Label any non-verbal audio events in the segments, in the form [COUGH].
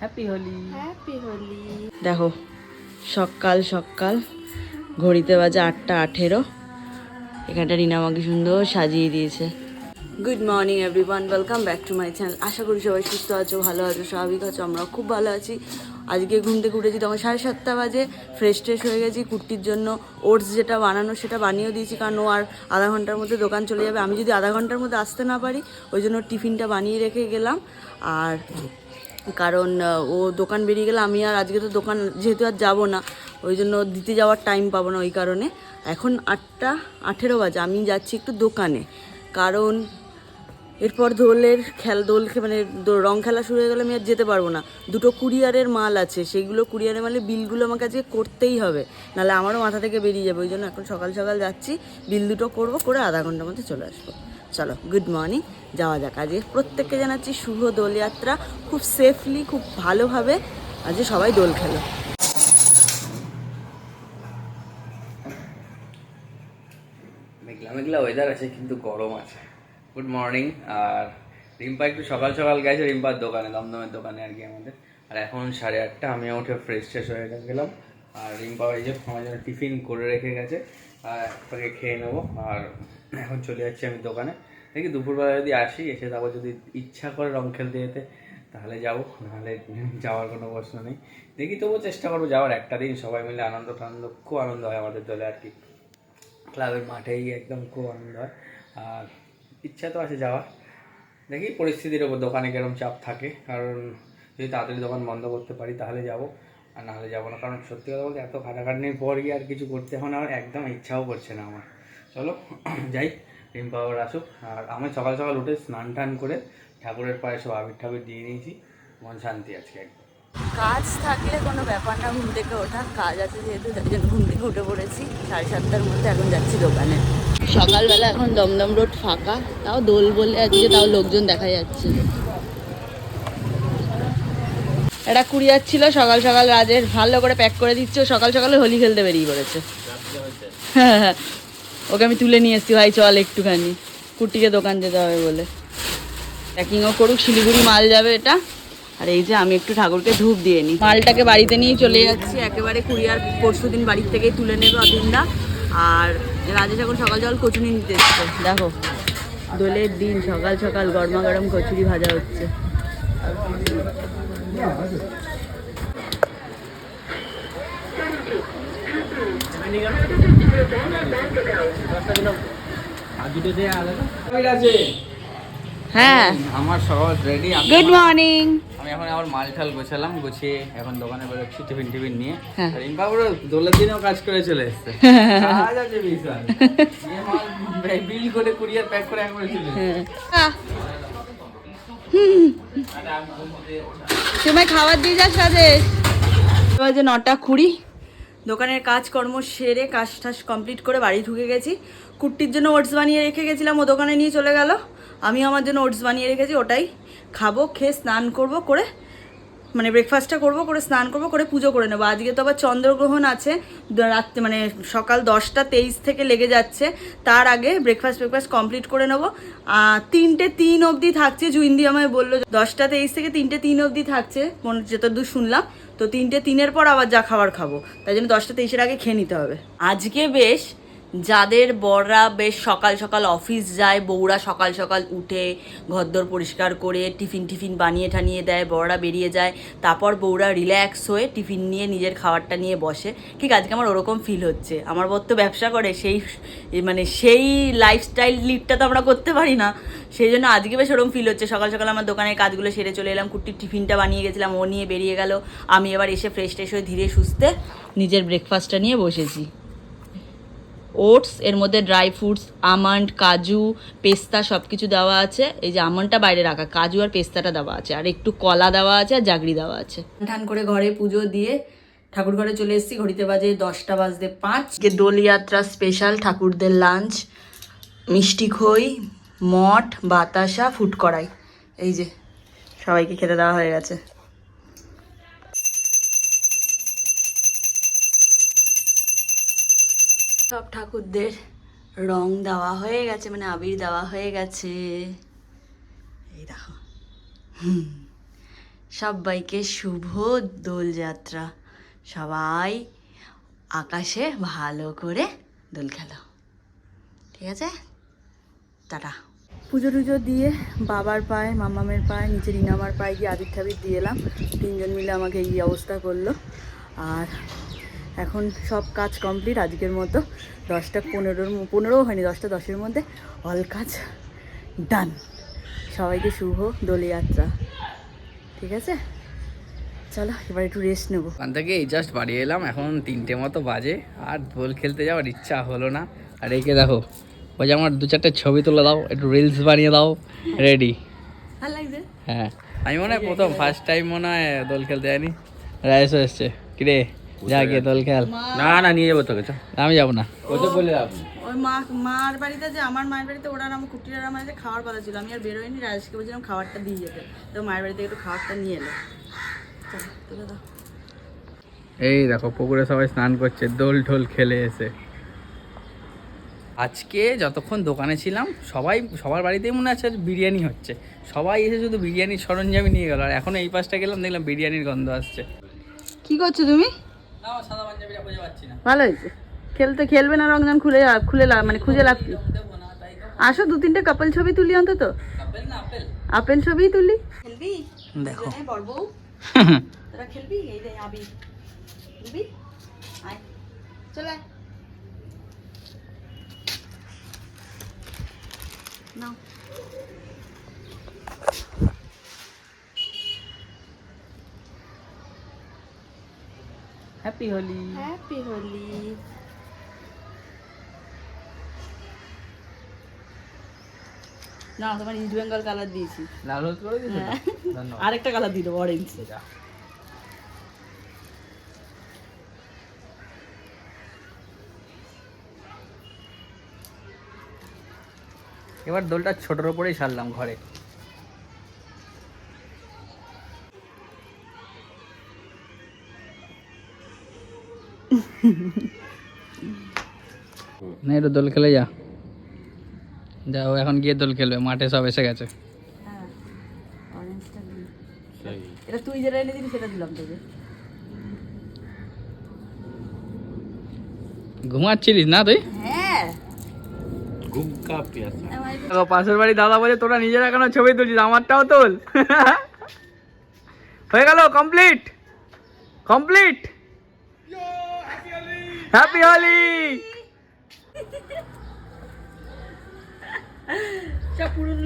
Happy Holi happy Holi দেখো সকাল সকাল। ঘড়িতে বাজে আটটা আঠেরো। এখানটা রিনা আমাকে সুন্দর সাজিয়ে দিয়েছে। Good morning everyone welcome back to my channel আশা করি সবাই সুস্থ আছো ভালো আছো স্বাভাবিক আছো আমরা খুব ভালো আছি। আজকে ঘুম থেকে উঠেছি তখন সাড়ে সাতটা বাজে। ফ্রেশ ট্রেশ হয়ে গেছি কুর্তির জন্য ওটস যেটা বানানো সেটা বানিয়েও দিয়েছি কারণ ও আর আধা ঘণ্টার মধ্যে দোকান চলে যাবে। আমি যদি আধা ঘণ্টার মধ্যে আসতে না পারি ওই জন্য টিফিনটা বানিয়ে রেখে গেলাম। আর কারণ ও দোকান বেরিয়ে গেলে আমি আর আজকে তো দোকান যেহেতু আর যাব না, ওই জন্য দিতে যাওয়ার টাইম পাবো না ওই কারণে। এখন আটটা, আঠেরো বাজে, আমি যাচ্ছি একটু দোকানে। কারণ, এরপর দোলের খেল, দোল মানে রং খেলা শুরু হয়ে গেলে আমি আর যেতে পারব না। দুটো কুরিয়ারের মাল আছে সেইগুলো কুরিয়ারের মালে বিলগুলো আমার কাছে করতেই হবে। নাহলে আমারও মাথা থেকে বেরিয়ে যাবে, ওই জন্য এখন সকাল সকাল যাচ্ছি, বিল দুটো করব, করে আধা ঘণ্টার মধ্যে চলে আসব। চলো গুড মর্নিং যাওয়া যাক। আজকে প্রত্যেককে জানাচ্ছি শুভ দোলযাত্রা। খুব সেফলি খুব ভালোভাবে আজকে সবাই দোল খেলো। মেঘলা মেঘলা ওয়েদার আছে, কিন্তু গরম আছে। গুড মর্নিং আর রিম্পা একটু সকাল সকাল গেছে, রিম্পার দোকানে, দমদমের দোকানে আর কি আমাদের। আর এখন সাড়ে আটটা, আমিও উঠে ফ্রেশ ট্রেশ হয়ে গেলাম। আর রিম্পা এই যে আমার জন্য টিফিন করে রেখে গেছে। আর একটাকে খেয়ে নেব। আর এখন চলে যাচ্ছি আমি দোকানে। দেখি দুপুরবেলা যদি আসি, এসে তারপর যদি ইচ্ছা করে রং খেলতে যেতে, তাহলে যাব। নাহলে যাওয়ার কোনো প্রশ্ন নেই। দেখি তবুও চেষ্টা করব যাওয়ার। একটা দিন সবাই মিলে আনন্দ টানন্দ, খুব আনন্দ হয় আমাদের দলে আর কি। ক্লাবের মাঠেই একদম খুব আনন্দ হয়। আর ইচ্ছা তো আছে যাওয়ার। দেখি পরিস্থিতির ওপর দোকানে কিরম চাপ থাকে। কারণ যদি তাড়াতাড়ি দোকান বন্ধ করতে পারি, তাহলে যাব। আর নাহলে যাব না। কারণ সত্যি কথা বলতে এত খাটাখাটনির পর গিয়ে আর কিছু করতে এখন আমার একদম ইচ্ছাও করছে না আমার। চলো, [CLEARS THROAT] যাই রিম্পা আবার আসুক। আর আমি সকাল সকাল উঠে স্নান টান করে ঠাকুরের পায়ে সব আবির ঠাকুর দিয়ে নিয়েছি। মন শান্তি আজকে একদম। কাজ থাকলে কোনো ব্যাপার না, ঘুম থেকে ওঠা। কাজ আছে যেহেতু, তাই জন্য ঘুম থেকে উঠে পড়েছি। সাড়ে সাতটার মধ্যে এখন যাচ্ছি দোকানে। সকালবেলা এখন দমদম রোড ফাঁকা। তাও দোল বলে আজকে তাও লোকজন দেখা যাচ্ছে। এটা কুরিয়ার ছিল সকাল সকাল রাজের ভালো করে প্যাক করে দিচ্ছে সকাল সকালে হোলি খেলতে বেরিয়ে পড়েছে। হ্যাঁ ওকে আমি তুলে নিয়ে এসেছি, ভাই চল একটুখানি। কুটিকে দোকান যেতে হবে বলে। প্যাকিংও করুক, শিলিগুড়ি মাল যাবে এটা। আর এই যে আমি একটু ঠাকুরকে ধূপ দিয়ে নিই। মালটাকে বাড়িতে নিয়ে চলে যাচ্ছি, একেবারে কুরিয়ার পরশু দিন বাড়ির থেকেই তুলে নেবে অদিনদা। আর রাজেশ এখন সকাল সকাল কচুরি নিতে এসছে। দেখো, দোলের দিন, সকাল সকাল গরমা গরম কচুরি ভাজা হচ্ছে। হ্যাঁ। আমার সহজ রেডি গুড মর্নিং আমি এখন আমার মাল ঠাল গোছালাম গুছিয়ে এখন দোকানে বেরোচ্ছি টিফিন টিফিন নিয়ে। হ্যাঁ। আর রিম্পা পুরো দোলের দিনেও কাজ করে চলে এসছে। কাজ আছে বিশাল [LAUGHS] বিল করে কুরিয়ার প্যাক করে একবারে চলে তোমায় খাবার দিয়ে যাস বাজে নটা কুড়ি, দোকানের কাজকর্ম সেরে কাজ টাজ কমপ্লিট করে বাড়ি ঢুকে গেছি। কুর্তির জন্য ওটস বানিয়ে রেখে গেছিলাম, ও দোকানে নিয়ে চলে গেল। আমি আমার জন্য ওটস বানিয়ে রেখেছি, ওটাই। খাব, খেয়ে স্নান করব করে মানে ব্রেকফাস্টটা করব, করে স্নান করব, করে পুজো করে নেব। আজকে তো আবার চন্দ্রগ্রহণ আছে রাত্রে মানে সকাল দশটা তেইশ থেকে লেগে যাচ্ছে। তার আগে ব্রেকফাস্ট ব্রেকফাস্ট কমপ্লিট করে নেব। তিনটে তিন অবধি থাকছে, জুইন্দি আমায় বলল, দশটা তেইশ থেকে তিনটে তিন অবধি থাকছে, মনে যতদূর শুনলাম। তো তিনটে তিনের পর আবার যা খাবার খাব। তাই জন্য দশটা তেইশের আগে খেয়ে নিতে হবে। আজকে বেশ যাদের বড়রা বেশ সকাল সকাল অফিস যায়, বউরা সকাল সকাল উঠে ঘরদোর পরিষ্কার করে টিফিন টিফিন বানিয়ে ঠানিয়ে দেয় বড়রা বেরিয়ে যায়, তারপর বউরা রিল্যাক্স হয়ে টিফিন নিয়ে নিজের খাবারটা নিয়ে বসে। ঠিক আজকে আমার ওরকম ফিল হচ্ছে। আমার বর তো ব্যবসা করে, সেই মানে সেই লাইফস্টাইল লিডটা তো আমরা করতে পারি না। সেই জন্য আজকে বেশ ওরকম ফিল হচ্ছে। সকাল সকাল আমার দোকানের কাজগুলো সেরে চলে এলাম কুটির টিফিনটা বানিয়ে গেছিলাম, ও নিয়ে বেরিয়ে গেল। আমি এবার এসে ফ্রেশ ট্রেশ হয়ে ধীরে সুস্থে নিজের ব্রেকফাস্টটা নিয়ে বসেছি। ওটস এর মধ্যে ড্রাই ফ্রুটস আমন্ড কাজু পেস্তা সব কিছু দেওয়া আছে। এই যে আমন্ডটা বাইরে রাখা কাজু আর পেস্তাটা দেওয়া আছে। আর একটু কলা দেওয়া আছে আর জাগরি দেওয়া আছে। ঠান করে ঘরে পুজো দিয়ে ঠাকুর ঘরে চলে এসেছি। ঘড়িতে বাজে দশটা বাজতে পাঁচ। দোলযাত্রা স্পেশাল ঠাকুরদের লাঞ্চ মিষ্টি খই মঠ বাতাসা ফুট কড়াই। এই যে সবাইকে খেতে দেওয়া হয়ে গেছে। সব ঠাকুরদের রং দেওয়া হয়ে গেছে মানে আবির দেওয়া হয়ে গেছে। এই দেখো। হুম। সবাইকে শুভ দোলযাত্রা। সবাই আকাশে ভালো করে দোল খেলো। ঠিক আছে? টাটা। পুজো টুজো দিয়ে বাবার পায়ে, মামামের পায়ে, নিচে রিনামার পায়ে গিয়ে আবির ঠাবির দিয়ে এলাম। তিনজন মিলে আমাকে এই অবস্থা করল। আর এখন সব কাজ কমপ্লিট আজকের মতো দশটা পনেরোর পনেরোও হয়নি দশটা দশের মধ্যে অল কাজ ডান সবাইকে শুভ দোলযাত্রা ঠিক আছে? চলো এবার একটু রেস্ট নেব। ওখান থেকে এই জাস্ট বাড়ি এলাম এখন তিনটে মতো বাজে আর বল খেলতে যাওয়ার ইচ্ছা হলো না। আর একে দেখো ওই যে আমার দু চারটে ছবি তুলে দাও একটু রিলস বানিয়ে দাও রেডি ভালো লাগছে? হ্যাঁ। আমি মনে হয় প্রথম ফার্স্ট টাইম মনে হয় দোল খেলতে যাইনি। রাইসও এসছে। কিরে? যা গিয়ে দোল খেল। না না নিয়ে যাব তোকে আমি যাব না। ওতে বলে আপনি ওই মা মার বাড়িতে যে আমার মায়ের বাড়িতে ওরা আমার কুটিরার আমার যে খাওয়ার কথা ছিল। আমি আর বেরোয়নি রাজেশকে বলছিলাম খাবারটা দিয়ে যেতে। তো মায়ের বাড়িতে একটু খাবারটা নিয়ে এলো। এই দেখো পুকুরে সবাই স্নান করছে দোল ঢোল খেলে এসে। আজকে যতক্ষণ দোকানে ছিলাম সবাই সবার বাড়িতেই মনে আছে বিরিয়ানি হচ্ছে। সবাই এসে শুধু বিরিয়ানির সরঞ্জামই নিয়ে গেল। আর এখন এই পাশটা গেলাম দেখলাম বিরিয়ানির গন্ধ আসছে। কি করছ তুমি? ভালো হয়েছে। খেলতে খেলবে না রংজান খুলে খুলে লাভ মানে খুঁজে লাভ কি? আসো দু তিনটে কাপল ছবি তুলি অন্তত। আপেল না আপেল। আপেল ছবি তুলি। খেলবি? দেখো। [LAUGHS] তোরা খেলবি? এই রে আবি দিবি আয়। চলে আয়। নাও। হ্যাপি হোলি হ্যাপি হোলি না তোমার ইস্ট বেঙ্গল কালার দিয়েছি। লাল হলুদ করে দিয়েছ হ্যাঁ। ধন্যবাদ [LAUGHS] আরেকটা কালার দিয়ে দেবো অরেঞ্জ এবার দোলটা ছোটর ওপরেই সারলাম ঘরে। না এটা দোল খেলে যা। যাও এখন গিয়ে দোল খেলবে মাঠে সব এসে গেছে। হ্যাঁ অরেঞ্জটা দিই সেই। এটা তুই যেটা এনে দিবি সেটা দিলাম তোকে। ঘুমাচ্ছিলিস না তুই? হ্যাঁ। গুমকা পাশের বাড়ি দাদা বলে তোরা নিজেরা কেন ছবি তুলছিস? আমারটাও তোল। [LAUGHS] হয়ে গেল কমপ্লিট কমপ্লিট হ্যাপি হোলি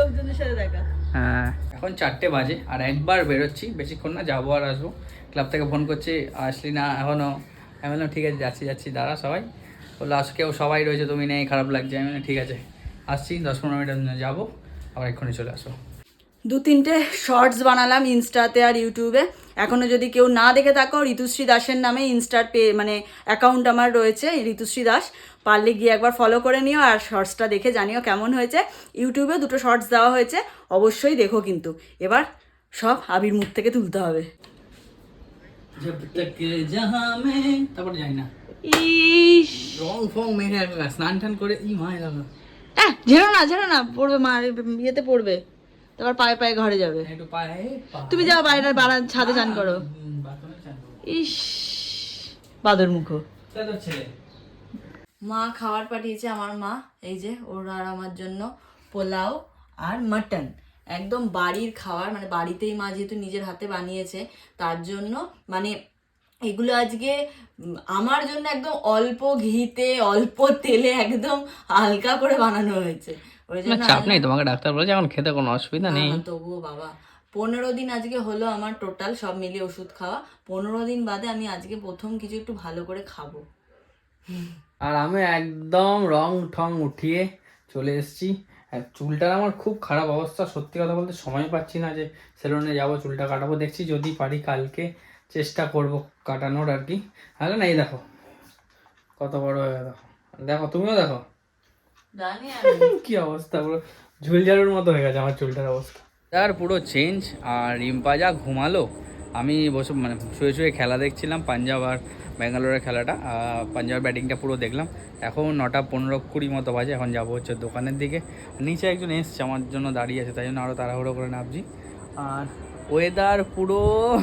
লোকজনের সাথে দেখা। হ্যাঁ। এখন চারটে বাজে আর একবার বেরোচ্ছি। বেশিক্ষণ না যাব আর আসব। ক্লাব থেকে ফোন করছি আসলি না এখনও আমি বললাম ঠিক আছে যাচ্ছি যাচ্ছি দাঁড়া সবাই। বলল আজকেও সবাই রয়েছে তুমি নেই খারাপ লাগছে। আমি ঠিক আছে আসছি দশ পনেরো মিনিটের জন্য যাব। আবার এক্ষুনি চলে আসো দু তিনটে শর্টস বানালাম ইনস্টাতে আর ইউটিউবে। এখনও যদি কেউ না দেখে থাকো ঋতুশ্রী দাসের নামে ইনস্টার পে মানে অ্যাকাউন্ট আমার রয়েছে ঋতুশ্রী দাস। পারলে গিয়ে একবার ফলো করে নিও আর শর্টসটা দেখে জানিও কেমন হয়েছে। ইউটিউবে দুটো শর্টস দেওয়া হয়েছে অবশ্যই দেখো কিন্তু। এবার সব আবির মুখ থেকে তুলতে হবে। স্নান টান করে হ্যাঁ ঝেড়ো না ঝেড়ো না পড়বে মা ইয়েতে পড়বে। তারপর পায়ে পায়ে ঘরে যাবে। একটু পায়ে পা তুমি যাও বাইরে বাড়ার ছাদে চান করো। ইস বাদর মুখো। মা খাবার পাঠিয়েছে আমার মা এই যে ওর আর আমার জন্য পোলাও আর মাটন। একদম বাড়ির খাবার মানে বাড়িতেই মা যেহেতু নিজের হাতে বানিয়েছে তার জন্য মানে এগুলো আজকে আমার জন্য একদম অল্প ঘিতে অল্প তেলে একদম হালকা করে বানানো হয়েছে। ওই জন্য চাপ নেই তোমাকে ডাক্তার বলেছে এখন খেতে কোনো অসুবিধা নেই। তবুও বাবা পনেরো দিন আজকে হলো আমার টোটাল সব মিলিয়ে ওষুধ খাওয়া। পনেরো দিন বাদে আমি আজকে প্রথম কিছু একটু ভালো করে খাব। আর আমি একদম রং ঠং উঠিয়ে চলে এসেছি। আর চুলটার আমার খুব খারাপ অবস্থা সত্যি কথা বলতে সময় পাচ্ছি না যে সেলুনে যাব চুলটা কাটাবো। দেখছি যদি পারি কালকে চেষ্টা করব কাটানোর আর কি। হ্যাঁ না এই দেখো কত বড় হয়ে দেখো দেখো তুমিও দেখো। [LAUGHS] কি অবস্থা পুরো ঝুলঝাড়ুর মতো হয়ে গেছে আমার চুলটার অবস্থা। তার পুরো চেঞ্জ আর রিম্পা যা ঘুমালো আমি বসে মানে শুয়ে শুয়ে খেলা দেখছিলাম পাঞ্জাব আর ব্যাঙ্গালোরের খেলাটা আহ, পাঞ্জাব ব্যাটিংটা পুরো দেখলাম। এখন নটা পনেরো কুড়ি মতো বাজে এখন যাব হচ্ছে দোকানের দিকে। নিচে একজন এসছে আমার জন্য দাঁড়িয়ে আছে তাই জন্য আরও তাড়াহুড়ো করে নামছি। আর ওয়েদার পুরো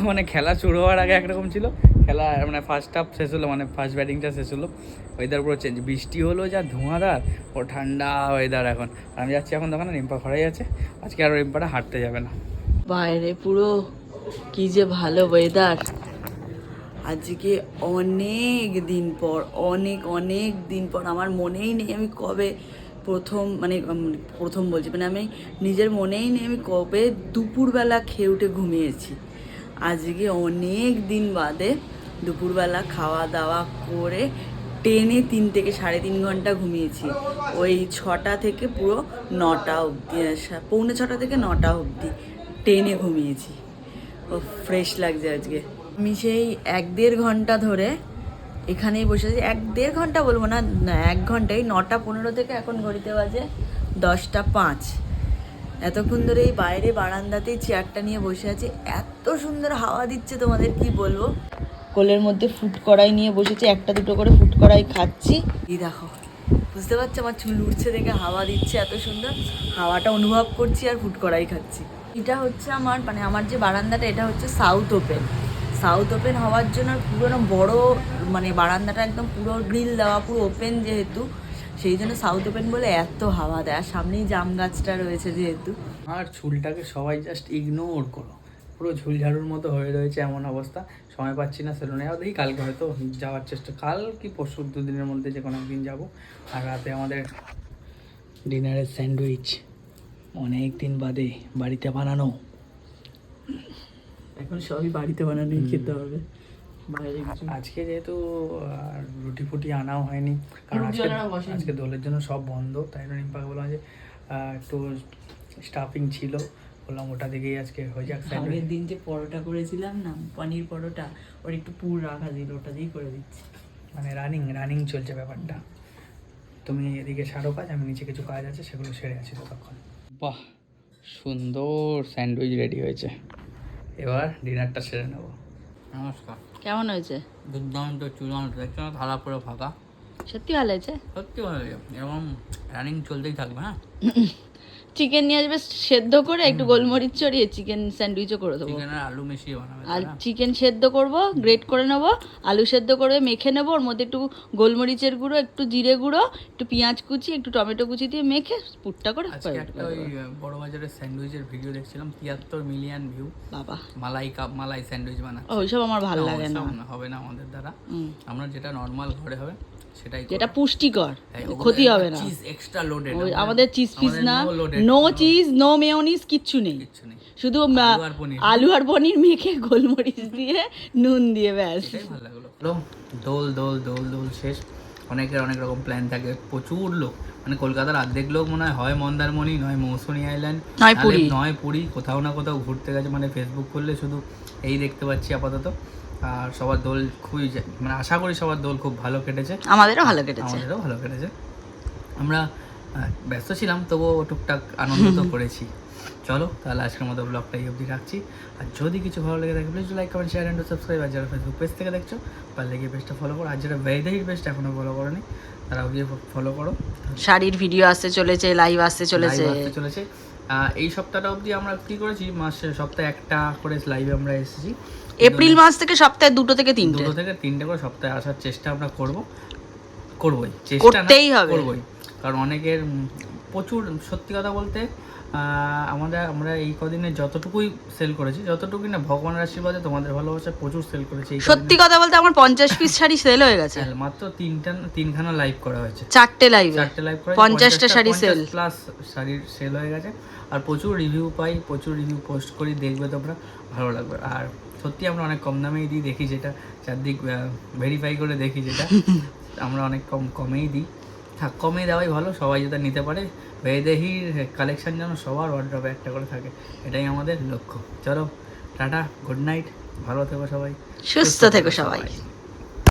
মানে খেলা শুরু হওয়ার আগে একরকম ছিল। খেলা মানে ফার্স্ট হাফ শেষ হলো মানে ফার্স্ট ব্যাটিংটা শেষ হলো। ওয়েদার পুরো চেঞ্জ বৃষ্টি হলো যা ধোঁয়াদার ও ঠান্ডা ওয়েদার এখন। আর আমি যাচ্ছি এখন দোকানে, রিম্পা ঘরেই আছে। আজকে আর রিম্পাটা হাঁটতে যাবে না। বাইরে পুরো কি যে ভালো ওয়েদার আজকে অনেক দিন পর, অনেক অনেক দিন পর। আমার মনেই নেই আমি কবে প্রথম মানে প্রথম বলছি মানে আমি নিজের মনেই নেই, আমি কবে দুপুরবেলা খেয়ে উঠে ঘুমিয়েছি। আজকে অনেক দিন বাদে দুপুরবেলা খাওয়া দাওয়া করে টেনে তিন থেকে সাড়ে তিন ঘণ্টা ঘুমিয়েছি। ওই ছটা থেকে পুরো নটা অবধি পৌনে ছটা থেকে নটা অবধি টেনে ঘুমিয়েছি। ও ফ্রেশ লাগছে আজকে। আমি সেই এক দেড় ঘণ্টা ধরে এখানেই বসে আছি। এক দেড় ঘণ্টা বলব না এক ঘন্টাই। নটা পনেরো থেকে এখন ঘড়িতে বাজে দশটা পাঁচ। এতক্ষণ ধরে এই বাইরে বারান্দাতেই চেয়ারটা নিয়ে বসে আছি। এত সুন্দর হাওয়া দিচ্ছে তোমাদের, কি বলব? কোলের মধ্যে ফুট কড়াই নিয়ে বসেছি, একটা দুটো করে ফুট কড়াই খাচ্ছি। এই দেখো, বুঝতে পারছ আমার চুল উঠছে দেখে হাওয়া দিচ্ছে এত সুন্দর? হাওয়াটা অনুভব করছি আর ফুট কড়াই খাচ্ছি। এটা হচ্ছে আমার মানে আমার যে বারান্দাটা, এটা হচ্ছে সাউথ ওপেন সাউথ ওপেন হওয়ার জন্য পুরো বড় মানে বারান্দাটা একদম পুরো গ্রিল দেওয়া, পুরো ওপেন যেহেতু, সেই জন্য সাউথ ওপেন বলে এত হাওয়া দেয়। আর সামনেই জাম গাছটা রয়েছে যেহেতু। আর চুলটাকে সবাই জাস্ট ইগনোর করো। পুরো ঝুলঝাড়ুর মতো হয়ে রয়েছে এমন অবস্থা। সময় পাচ্ছি না সেলুনে দেখি কালকে হয়তো যাওয়ার চেষ্টা। কাল কি পরশু দুদিনের মধ্যে যে কোনো একদিন যাব। আর রাতে আমাদের ডিনারের স্যান্ডউইচ অনেক দিন বাদে বাড়িতে বানানো। এখন সবই বাড়িতে বানানোই খেতে হবে। বাইরে কিছু আজকে যেহেতু আর রুটি ফুটি আনাও হয়নি কারণ আজকে দোলের জন্য সব বন্ধ তাই জন্য রিম্পাকে বললাম যে একটু স্টাফিং ছিল। বললাম ওটা দেখেই আজকে হয়ে যাক আগের দিন যে পরোটা করেছিলাম না পনির পরোটা ওর একটু পুর রাখা ছিল ওটা দিয়েই করে দিচ্ছি। মানে রানিং রানিং চলছে ব্যাপারটা। তুমি এদিকে সারো কাজ আমি নিচে কিছু কাজ আছে সেগুলো সেরে আছি ততক্ষণ। বাহ সুন্দর স্যান্ডউইচ রেডি হয়েছে। এবার ডিনারটা সেরে নেব। নমস্কার। কেমন হয়েছে? দুর্দান্ত চূড়ান্ত দেখছ? না থালা পুরো ফাঁকা। সত্যি ভালো হয়েছে? সত্যি ভালো হয়েছে। এরকম রানিং চলতেই থাকবে হ্যাঁ? [LAUGHS] চিকেন নিয়ে আসবে সেদ্ধ করে একটু গোলমরিচ চড়িয়ে চিকেন স্যান্ডউইচও করে দেবো। আলু মিশিয়ে বানাবে আর চিকেন সেদ্ধ করব গ্রেট করে নেব আলু সেদ্ধ করে মেখে নেব ওর মধ্যে একটু গোলমরিচের গুঁড়ো একটু জিরে গুঁড়ো একটু পেঁয়াজ কুচি একটু টমেটো কুচি দিয়ে মেখে পুরটা করে একটা ওই বড় বাজারের স্যান্ডউইচের ভিডিও দেখছিলাম তিয়াত্তর মিলিয়ন ভিউ। বাবা। মালাই কাপ মালাই স্যান্ডউইচ বানাচ্ছে। ওইসব আমার ভালো লাগে না। হবে না আমাদের দ্বারা। আমরা যেটা নর্মাল ঘরে হবে সেটাই যেটা পুষ্টিকর ক্ষতি হবে না। চিজ এক্সট্রা লোডেড আমাদের চিজ পিস না। নো চিজ নো মেয়োনিজ কিচ্ছু নেই। শুধু আলু আর পনির। মেখে গোলমরিচ দিয়ে নুন দিয়ে ব্যাস। দোল দোল দোল দোল শেষ। অনেকের অনেক রকম প্ল্যান থাকে। প্রচুর লোক। মানে কলকাতার অর্ধেক লোক মনে হয় মন্দারমণি নয় মৌসুমী আইল্যান্ড নয় পুরী। কোথাও না কোথাও ঘুরতে গেছে। মানে ফেসবুক খুললে শুধু এই দেখতে পাচ্ছি আপাতত। আর সবার দোল খুবই মানে আশা করি সবার দোল খুব ভালো কেটেছে। আমাদেরও ভালো কেটেছে। আমাদেরও ভালো কেটেছে। আমরা ব্যস্ত ছিলাম তবুও টুকটাক আনন্দ তো করেছি। চলো তাহলে আজকের মতো ব্লগটা এই অবধি রাখছি। আর যদি কিছু ভালো লেগে থাকে please like comment share and subscribe আর যারা ফেসবুক পেজ থেকে দেখছ পারলে গিয়ে পেজটা ফলো করো। আর যারা ভেরিদাহির পেজটা এখনও ফলো করোনি তারাও গিয়ে ফলো করো। শাড়ির ভিডিও আসতে চলেছে লাইভ আসতে চলেছে। আসতে চলেছে। এই সপ্তাহটা অবধি আমরা কি করেছি মাসে সপ্তাহে একটা করে লাইভে আমরা এসেছি। এপ্রিল মাস থেকে সপ্তাহে দুটো থেকে তিনটে। দুটো থেকে তিনটে করে সপ্তাহে আসার চেষ্টা আমরা করব করবই। চেষ্টা না করতেই হবে। করবই। কারণ অনেকের প্রচুর সত্যি কথা বলতে আমাদের আমরা এই কদিনে যতটুকুই সেল করেছি যতটুকুই না ভগবানের আশীর্বাদে তোমাদের ভালোবাসায় প্রচুর সেল করেছি। সত্যি কথা বলতে আমার পঞ্চাশ পিস শাড়ি সেল হয়ে গেছে। মাত্র তিনটা তিনখানা লাইভ করা হয়েছে। চারটে লাইভে চারটে লাইভ করে পঞ্চাশটা শাড়ি sell। প্লাস শাড়ির সেল হয়ে গেছে। আর প্রচুর রিভিউ পাই প্রচুর রিভিউ পোস্ট করি দেখবে তোমরা ভালো লাগবে। আর সত্যি আমরা অনেক কম দামেই দিই দেখি যেটা চারদিক ভেরিফাই করে দেখি যেটা। [LAUGHS] আমরা অনেক কম কমেই দিই। থাক কমে দেওয়াই ভালো, সবাই যাতে নিতে পারে। বেদেহির কালেকশান যেন সবার ওয়ার্ড্রপে একটা করে থাকে, এটাই আমাদের লক্ষ্য। চলো, টাটা গুড নাইট ভালো থেকো সবাই। সুস্থ থেকো সবাই।